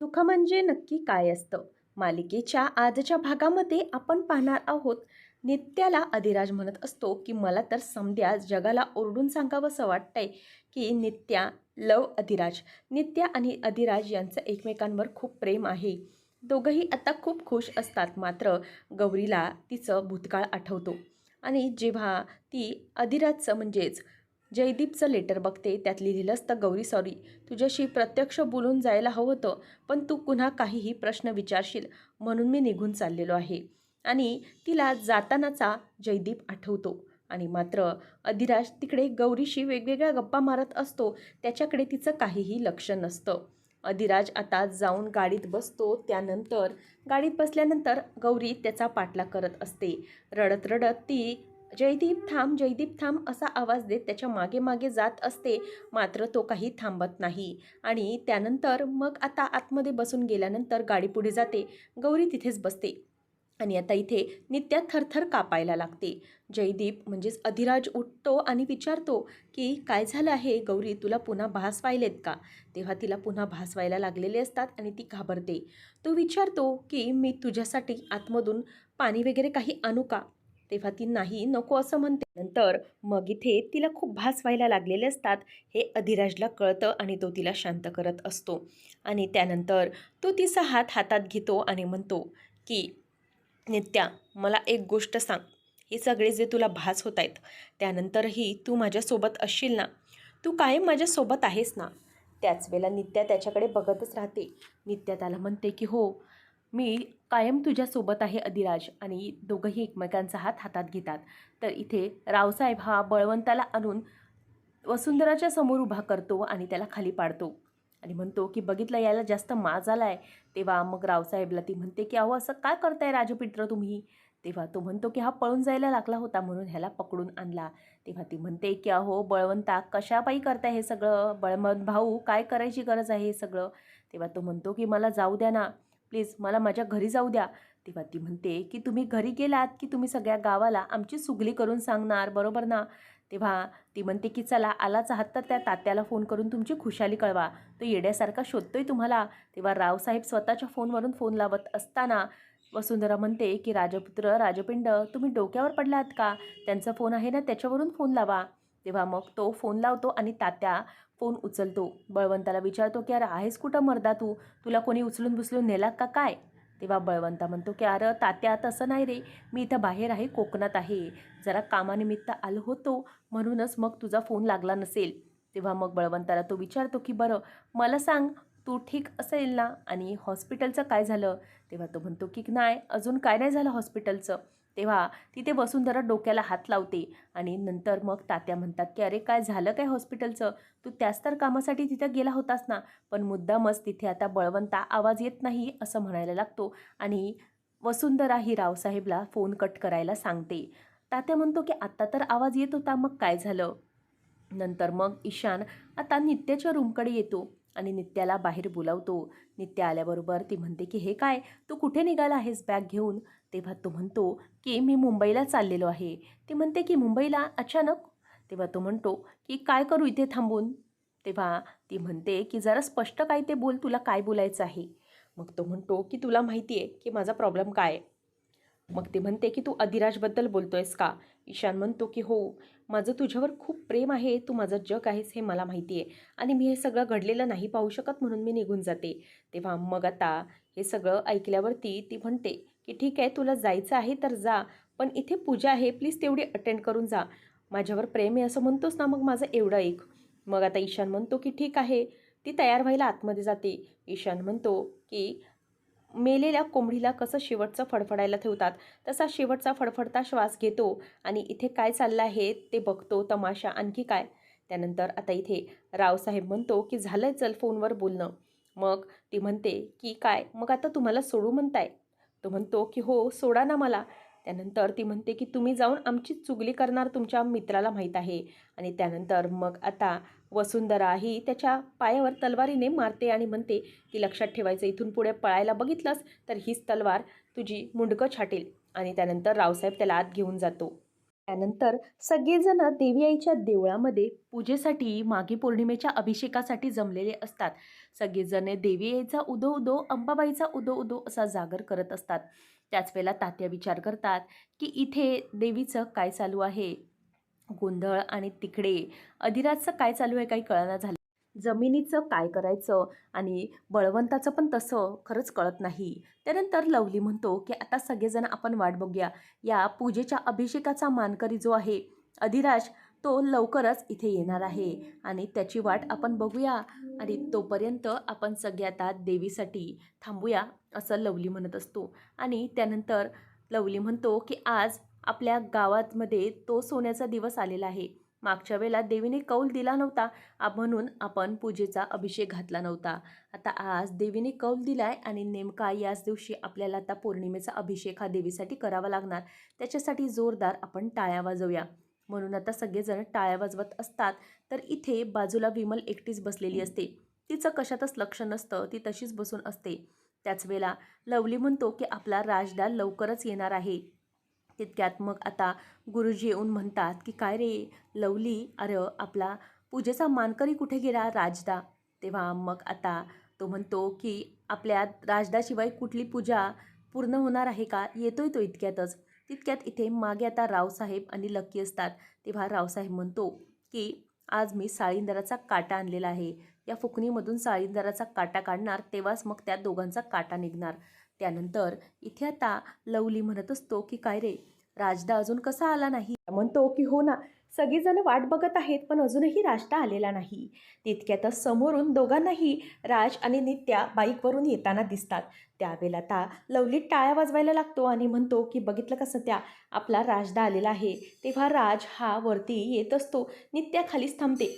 सुख म्हणजे नक्की काय असतं? मालिकेच्या आजच्या भागामध्ये आपण पाहणार आहोत नित्याला अधिराज म्हणत असतो की मला तर समध्या जगाला ओरडून सांगावंसं वाटतंय की नित्या लव अधिराज. नित्या आणि अधिराज यांचं एकमेकांवर खूप प्रेम आहे. दोघंही आता खूप खुश असतात मात्र गौरीला तिचं भूतकाळ आठवतो. आणि जेव्हा ती अधिराजचं म्हणजेच जयदीपचं लेटर बघते त्यात लिहिलेलं असतं गौरी सॉरी तुझ्याशी प्रत्यक्ष बोलून जायला हवं होतं पण तू पुन्हा काहीही प्रश्न विचारशील म्हणून मी निघून चाललेलो आहे. आणि तिला जातानाचा जयदीप आठवतो. आणि मात्र अधिराज तिकडे गौरीशी वेगवेगळ्या गप्पा मारत असतो त्याच्याकडे तिचं काहीही लक्ष नसतं. अधिराज आता जाऊन गाडीत बसतो त्यानंतर गाडीत बसल्यानंतर गौरी त्याचा पाठला करत असते. रडत रडत ती जयदीप थांब जयदीप थांब असा आवाज देत त्याच्यामागे मागे जात असते मात्र तो काही थांबत नाही. आणि त्यानंतर मग आता आतमध्ये बसून गेल्यानंतर गाडी पुढे जाते गौरी तिथेच बसते. आणि आता इथे नित्या थरथर कापायला लागते. जयदीप म्हणजेच अधिराज उठतो आणि विचारतो की काय झालं आहे? गौरी तुला पुन्हा भास व्हायलेत का? तेव्हा तिला पुन्हा भास व्हायला लागलेले असतात आणि ती घाबरते. तो विचारतो की मी तुझ्यासाठी आतमधून पाणी वगैरे काही आणू का? तेव्हा ती नाही नको असं म्हणते. नंतर मग इथे तिला खूप भास व्हायला लागलेले असतात हे अधिराजला कळतं आणि तो तिला शांत करत असतो. आणि त्यानंतर तो तिचा हात हातात घेतो आणि म्हणतो की नित्या मला एक गोष्ट सांग. हे सगळे जे तुला भास होत आहेत त्यानंतरही तू माझ्यासोबत असशील ना? तू कायम माझ्यासोबत आहेस ना? त्याच वेळेला नित्या त्याच्याकडे बघतच राहते. नित्या त्याला म्हणते की हो मी कायम तुझ्यासोबत आहे अधिराज आणि दोघंही एकमेकांचा हात हातात घेतात. तर इथे रावसाहेब हा बळवंताला आणून वसुंधराच्या समोर उभा करतो आणि त्याला खाली पाडतो. आणि म्हणतो की बघितलं याला जास्त माज आला आहे तेव्हा मग रावसाहेबला ती म्हणते की अहो असं काय करताय राजपित्र तुम्ही? तेव्हा तो म्हणतो की हा पळून जायला लागला होता म्हणून ह्याला पकडून आणला. तेव्हा ती म्हणते की अहो बळवंता कशापायी करताय हे सगळं? बळवंत भाऊ काय करायची गरज आहे हे सगळं? तेव्हा तो म्हणतो की मला जाऊ द्या ना. प्लीज मला माझ्या घरी जाऊ द्या. तेव्हा ती म्हणते की तुम्ही घरी गेलात की तुम्ही सगळ्या गावाला आमची सुगली करून सांगणार बरोबर ना? तेव्हा ती म्हणते की चला आलाच आहात तर त्या तात्याला फोन करून तुमची खुशाली कळवा. तो येड्यासारखा शोधतोय तुम्हाला. तेव्हा रावसाहेब स्वतःच्या फोनवरून फोन लावत असताना वसुंधरा म्हणते की राजपुत्र राजपिंड तुम्ही डोक्यावर पडलात का? त्यांचा फोन आहे ना त्याच्यावरून फोन लावा. तेव्हा मग तो फोन लावतो आणि तात्या फोन उचलतो. बळवंताला विचारतो की अरे आहेस कुठं मर्दा तू? तुला कोणी उचलून बुचलून नेला का काय? तेव्हा बळवंता म्हणतो की अरे तात्या तसं नाही रे. मी इथं बाहेर आहे कोकणात आहे. जरा कामानिमित्त आलो होतो म्हणूनच मग तुझा फोन लागला नसेल. तेव्हा मग बळवंताला तो विचारतो की बरं मला सांग तू ठीक असेल ना? आणि हॉस्पिटलचं काय झालं? तेव्हा तो म्हणतो की नाही अजून काय नाही झालं हॉस्पिटलचं. तेव्हा तिथे वसुंधरा डोक्याला हात लावते. आणि नंतर मग तात्या म्हणतात की अरे काय झालं काय हॉस्पिटलचं? तू त्याच तर कामासाठी तिथं गेला होतास ना. पण मुद्दामच तिथे आता बळवंता आवाज येत नाही असं म्हणायला लागतो. आणि वसुंधरा ही रावसाहेबला फोन कट करायला सांगते. तात्या म्हणतो की आत्ता तर आवाज येत होता. मग काय झालं? नंतर मग ईशान आता नित्याच्या रूमकडे येतो आणि नित्याला बाहेर बोलावतो. नित्या आल्याबरोबर ती म्हणते की हे काय? तू कुठे निघाला आहेस बॅग घेऊन? तेव्हा तो म्हणतो की मी मुंबईला चाललेलो आहे. ती म्हणते की मुंबईला? अचानक? तेव्हा तो म्हणतो की काय करू इथे थांबून? तेव्हा ती म्हणते की जरा स्पष्ट काय ते बोल तुला काय बोलायचं आहे? मग तो म्हणतो की तुला माहिती आहे की माझा प्रॉब्लेम काय आहे. मग ते म्हणते की तू अधिराजबद्दल बोलतोयस का? ईशान म्हणतो की हो माझं तुझ्यावर खूप प्रेम आहे तू माझं जग आहेस हे मला माहिती आहे आणि मी हे सगळं घडलेलं नाही पाहू शकत म्हणून मी निघून जाते. तेव्हा मग आता हे सगळं ऐकल्यावरती ती म्हणते की ठीक आहे तुला जायचं आहे तर जा पण इथे पूजा आहे प्लीज तेवढी अटेंड करून जा. माझ्यावर प्रेम आहे असं म्हणतोस ना मग माझं एवढं ऐक. मग आता ईशान म्हणतो की ठीक आहे. ती तयार व्हायला आतमध्ये जाते. ईशान म्हणतो की मेलेल्या कोंबडीला कसं शेवटचं फडफडायला ठेवतात? तसा शेवटचा फडफडता श्वास घेतो आणि इथे काय चाललं आहे ते बघतो तमाशा आणखी काय? त्यानंतर आता इथे रावसाहेब म्हणतो की झालं चल फोनवर बोलणं. मग ती म्हणते की काय? मग आता तुम्हाला सोडू म्हणताय? तो म्हणतो की हो सोडा ना मला. त्यानंतर ती म्हणते की तुम्ही जाऊन आमची चुगली करणार तुमच्या मित्राला माहीत आहे. आणि त्यानंतर मग आता वसुंधरा ही त्याच्या पायावर तलवारीने मारते आणि म्हणते की लक्षात ठेवायचं इथून पुढे पळायला बघितलंस तर हीच तलवार तुझी मुंडकं छाटेल. आणि त्यानंतर रावसाहेब त्याला आत घेऊन जातो. त्यानंतर सगळेजण देवी आईच्या देवळामध्ये पूजेसाठी माघी पौर्णिमेच्या अभिषेकासाठी जमलेले असतात. सगळेजण देवी आईचा उदो उदो अंबाबाईचा उदो उदो असा जागर करत असतात. त्याच वेळेला तात्या विचार करतात की इथे देवीचं काय चालू आहे? गोंधळ आणि तिकडे. अधिराजचं काय चालू आहे काही कळना झालं. जमिनीचं काय करायचं आणि बळवंताचं पण तसं खरंच कळत नाही. त्यानंतर लवली म्हणतो की आता सगळेजण आपण वाट बघूया. या पूजेच्या अभिषेकाचा मानकरी जो आहे अधिराज तो लवकरच इथे येणार आहे आणि त्याची वाट आपण बघूया आणि तोपर्यंत आपण सगळे आता देवीसाठी थांबूया असं लवली म्हणत असतो. आणि त्यानंतर लवली म्हणतो की आज आपल्या गावातमध्ये तो सोन्याचा दिवस आलेला आहे. मागच्या वेळेला देवीने कौल दिला नव्हता. म्हणून आपण पूजेचा अभिषेक घातला नव्हता. आता आज देवीने कौल दिला आहे आणि नेमका याच दिवशी आपल्याला आता पौर्णिमेचा अभिषेक हा देवीसाठी करावा लागणार. त्याच्यासाठी जोरदार आपण टाळ्या वाजवूया. म्हणून आता सगळेजण टाळ्या वाजवत असतात. तर इथे बाजूला विमल एकटीच बसलेली असते. तिचं कशातच लक्ष नसतं. ती तशीच बसून असते. त्याच वेळेला लवली म्हणतो की आपला राजदार लवकरच येणार आहे. तितक्यात मग आता गुरुजी येऊन म्हणतात की काय रे लवली? अरे आपला पूजेचा मानकरी कुठे गेला राजदा? तेव्हा मग आता तो म्हणतो की आपल्या राजदाशिवाय कुठली पूजा पूर्ण होणार आहे का? येतोय तो इतक्यातच. तितक्यात इथे मागे आता रावसाहेब आणि लक्की असतात. तेव्हा रावसाहेब म्हणतो की आज मी साळींदराचा काटा आणलेला आहे. या फुकणीमधून साळींदराचा काटा काढणार तेव्हाच मग त्या दोघांचा काटा निघणार. त्यानंतर इथे आता लवली म्हणत असतो की काय रे राजदा अजून कसा आला नाही? म्हणतो की हो ना सगळीजण वाट बघत आहेत पण अजूनही राजदा आलेला नाही. तितक्यातच समोरून दोघांनाही राज आणि नित्या बाईकवरून येताना दिसतात. त्यावेळेला आता लवली टाळ्या वाजवायला लागतो आणि म्हणतो की बघितलं कसं त्या आपला राजदा आलेला आहे तेव्हा राज हा वरती येत असतो. नित्या खालीच थांबते.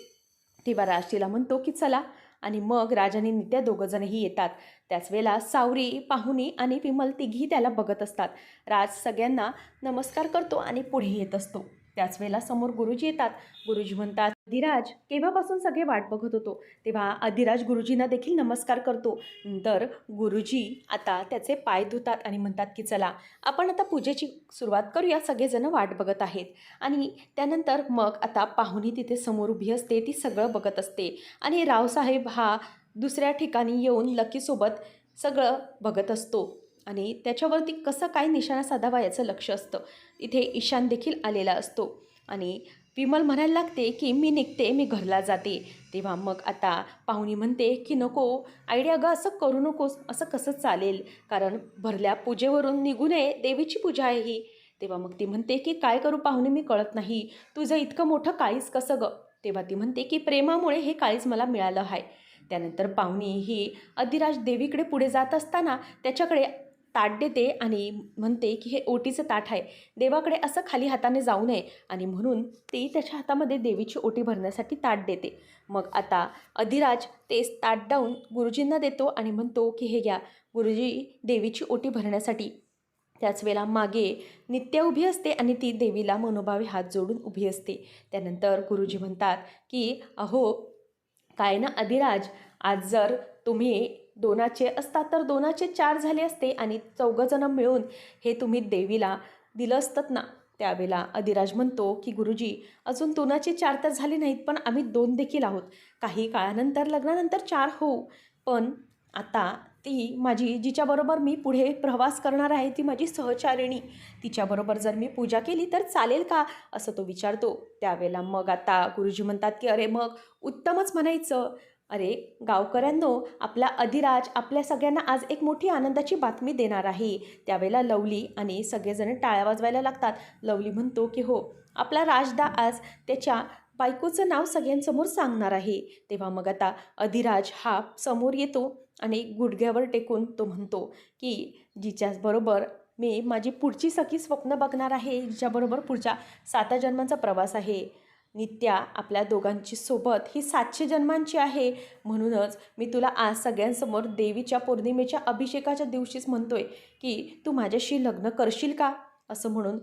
तेव्हा राज तिला म्हणतो की चला आणि मग राजाने नित्या दोघंजणही येतात. त्याच वेळेला सावरी पाहुणी आणि विमल तिघी त्याला बघत असतात. राज सगळ्यांना नमस्कार करतो आणि पुढे येत असतो. त्याच वेळेला समोर गुरुजी येतात. गुरुजी म्हणतात अधिराज केव्हापासून सगळे वाट बघत होतो? तेव्हा अधिराज गुरुजींना देखील नमस्कार करतो. नंतर गुरुजी आता त्याचे पाय धुतात आणि म्हणतात की चला आपण आता पूजेची सुरुवात करूया. सगळेजण वाट बघत आहेत. आणि त्यानंतर मग आता पाहुणी तिथे समोर उभी असते. ती सगळं बघत असते. आणि रावसाहेब हा दुसऱ्या ठिकाणी येऊन लकीसोबत सगळं बघत असतो. आणि त्याच्यावरती कसं काय निशाणा साधावा याचं लक्ष असतं. इथे ईशान देखील आलेला असतो. आणि विमल म्हणायला लागते की मी निघते मी घरला जाते. तेव्हा मग आता पाहुणी म्हणते की नको आयडिया गं असं करू नकोस असं कसं चालेल? कारण भरल्या पूजेवरून निघू नये देवीची पूजा आहे ही. तेव्हा मग ती म्हणते की काय करू पाहुणे मी कळत नाही. तुझं इतकं मोठं काळीज कसं गं? तेव्हा ती म्हणते की प्रेमामुळे हे काळीज मला मिळालं आहे. त्यानंतर पाहुणी ही अधिराज देवीकडे पुढे जात असताना त्याच्याकडे ताट देते आणि म्हणते की हे ओटीचं ताट आहे. देवाकडे असं खाली हाताने जाऊ नये. आणि म्हणून ती त्याच्या हातामध्ये देवीची ओटी भरण्यासाठी ताट देते. मग आता अधिराज तेच ताट डाऊन गुरुजींना देतो आणि म्हणतो की हे घ्या गुरुजी देवीची ओटी भरण्यासाठी. त्याच वेळेला मागे नित्या उभी असते आणि ती देवीला मनोभावे हात जोडून उभी असते. त्यानंतर गुरुजी म्हणतात की अहो काय ना अधिराज आज जर तुम्ही दोनाचे असतात तर दोनाचे चार झाले असते आणि चौघंजणं मिळून हे तुम्ही देवीला दिलं असतात ना. त्यावेळेला अधिराज म्हणतो की गुरुजी अजून दोनाचे चार तर झाले नाहीत पण आम्ही दोन देखील आहोत. काही काळानंतर लग्नानंतर चार होऊ. पण आता ती माझी जिच्याबरोबर मी पुढे प्रवास करणार आहे ती माझी सहचारिणी. तिच्याबरोबर जर मी पूजा केली तर चालेल का? असं तो विचारतो. त्यावेळेला मग आता गुरुजी म्हणतात की अरे मग उत्तमच म्हणायचं. अरे गावकऱ्यांनो आपला अधिराज आपल्या सगळ्यांना आज एक मोठी आनंदाची बातमी देणार आहे. त्यावेळेला लवली आणि सगळेजण टाळ्या वाजवायला लागतात. लवली म्हणतो की हो आपला राजदा आज त्याच्या बायकोचं नाव सगळ्यांसमोर सांगणार आहे. तेव्हा मग आता अधिराज हा समोर येतो आणि गुडघ्यावर टेकून तो म्हणतो की जिच्याबरोबर मी माझी पुढची सखी स्वप्न बघणार आहे जिच्याबरोबर पुढच्या साता जन्मांचा प्रवास आहे. नित्या आपल्या दोघांची सोबत ही सातशे जन्मांची आहे. म्हणूनच मी तुला आज सगळ्यांसमोर देवीच्या पौर्णिमेच्या अभिषेकाच्या दिवशीच म्हणतोय की तू माझ्याशी लग्न करशील का? असं म्हणून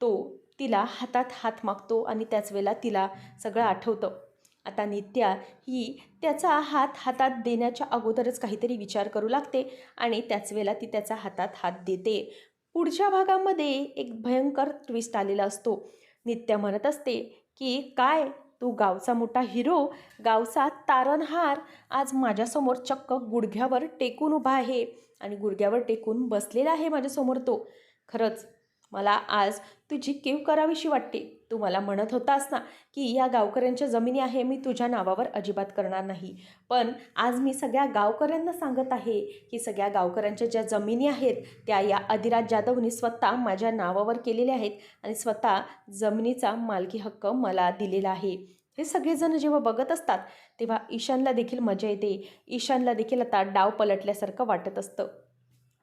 तो तिला हातात हात मागतो आणि त्याच वेळेला तिला सगळं आठवतं. आता नित्या ही त्याचा हात हातात देण्याच्या अगोदरच काहीतरी विचार करू लागते आणि त्याच वेळेला ती त्याचा हातात हात देते. पुढच्या भागामध्ये एक भयंकर ट्विस्ट आलेला असतो. नित्या म्हणत असते की काय? तू गावचा मोठा हिरो गावचा तारणहार आज माझ्यासमोर चक्क गुडघ्यावर टेकून उभा आहे आणि गुडघ्यावर टेकून बसलेला आहे माझ्यासमोर तो. खरंच मला आज तुझी कीव करावीशी वाटते. तू मला म्हणत होतास ना की या गावकऱ्यांच्या जमिनी आहे मी तुझ्या नावावर अजिबात करणार नाही. पण आज मी सगळ्या गावकऱ्यांना सांगत आहे की सगळ्या गावकऱ्यांच्या ज्या जमिनी आहेत त्या या अधिराज जाधवनी स्वतः माझ्या नावावर केलेल्या आहेत आणि स्वतः जमिनीचा मालकी हक्क मला दिलेला आहे. हे सगळेजण जेव्हा बघत असतात तेव्हा ईशानला देखील मजा येते. ईशानला देखील आता डाव पलटल्यासारखं वाटत असतं.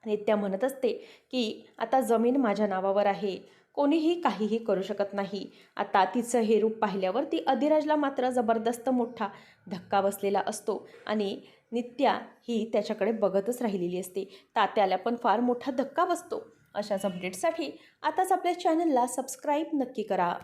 नित्या म्हणत असते की आता जमीन माझ्या नावावर आहे. कोणीही काहीही करू शकत नाही. आता तिचं हे रूप पाहिल्यावर ती अधिराजला मात्र जबरदस्त मोठा धक्का बसलेला असतो आणि नित्या ही त्याच्याकडे बघतच राहिलेली असते. तात्याला पण फार मोठा धक्का बसतो. अशाच अपडेटसाठी आताच आपल्या चॅनलला सबस्क्राईब नक्की करा.